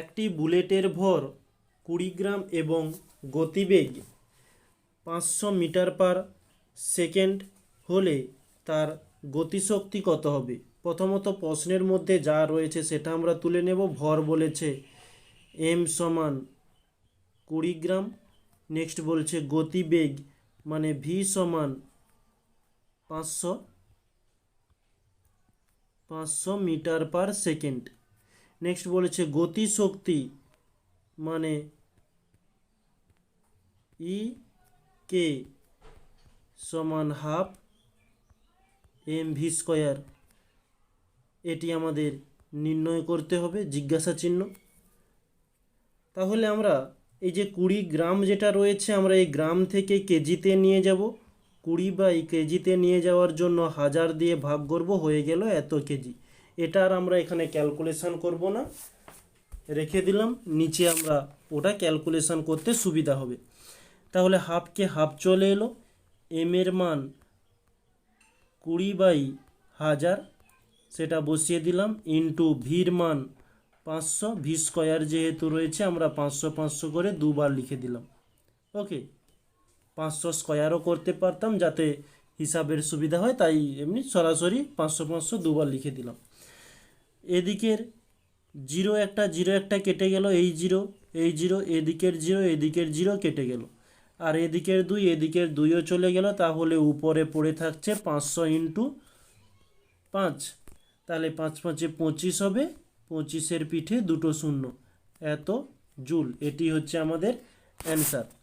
একটি বুলেটের ভর কুড়ি গ্রাম এবং গতিবেগ পাঁচশো মিটার পার সেকেন্ড হলে তার গতিশক্তি কত হবে? প্রথমত প্রশ্নের মধ্যে যা রয়েছে সেটা আমরা তুলে নেব। ভর বলেছে এম সমান কুড়ি গ্রাম নেক্সট বলছে গতিবেগ মানে ভি সমান পাঁচশো পাঁচশো মিটার পার সেকেন্ড। নেক্সট বলেছে গতিশক্তি মানে ই কে সমান হাফ এম ভি স্কোয়ার এটি আমাদের নির্ণয় করতে হবে, জিজ্ঞাসা চিহ্ন। তাহলে আমরা এই যে কুড়ি গ্রাম যেটা রয়েছে, আমরা এই গ্রাম থেকে কেজিতে নিয়ে যাব। কুড়ি বা এই কেজিতে নিয়ে যাওয়ার জন্য হাজার দিয়ে ভাগ করব, হয়ে গেল এত কেজি। এটা আর আমরা এখানে ক্যালকুলেশন করব না। রেখে দিলাম, নিচে আমরা ওটা ক্যালকুলেশন করতে সুবিধা হবে। তাহলে হাফকে হাফ চলে এলো এম এর মান কুড়ি বাই হাজার, সেটা বসিয়ে দিলাম ইন্টু ভির মান পাঁচশো ভি স্কোয়ার যেহেতু রয়েছে, আমরা পাঁচশো পাঁচশো করে দুবার লিখে দিলাম। ওকে পাঁচশো স্কোয়ারও করতে পারতাম, যাতে হিসাবের সুবিধা হয়, তাই এমনি সরাসরি পাঁচশো পাঁচশো দুবার লিখে দিলাম। এদিকের জিরো একটা জিরো একটা কেটে গেল, এই জিরো এই জিরো, এদিকের জিরো এদিকের জিরো কেটে গেল। আর এদিকের দুই, এদিকের দুইও চলে গেল, তাহলে উপরে পড়ে থাকছে পাঁচশো ইন্টু পাঁচ। তাহলে পাঁচ পাঁচে পঁচিশ হবে, পঁচিশের পিঠে দুটো শূন্য। এত জুল, এটি হচ্ছে আমাদের অ্যান্সার।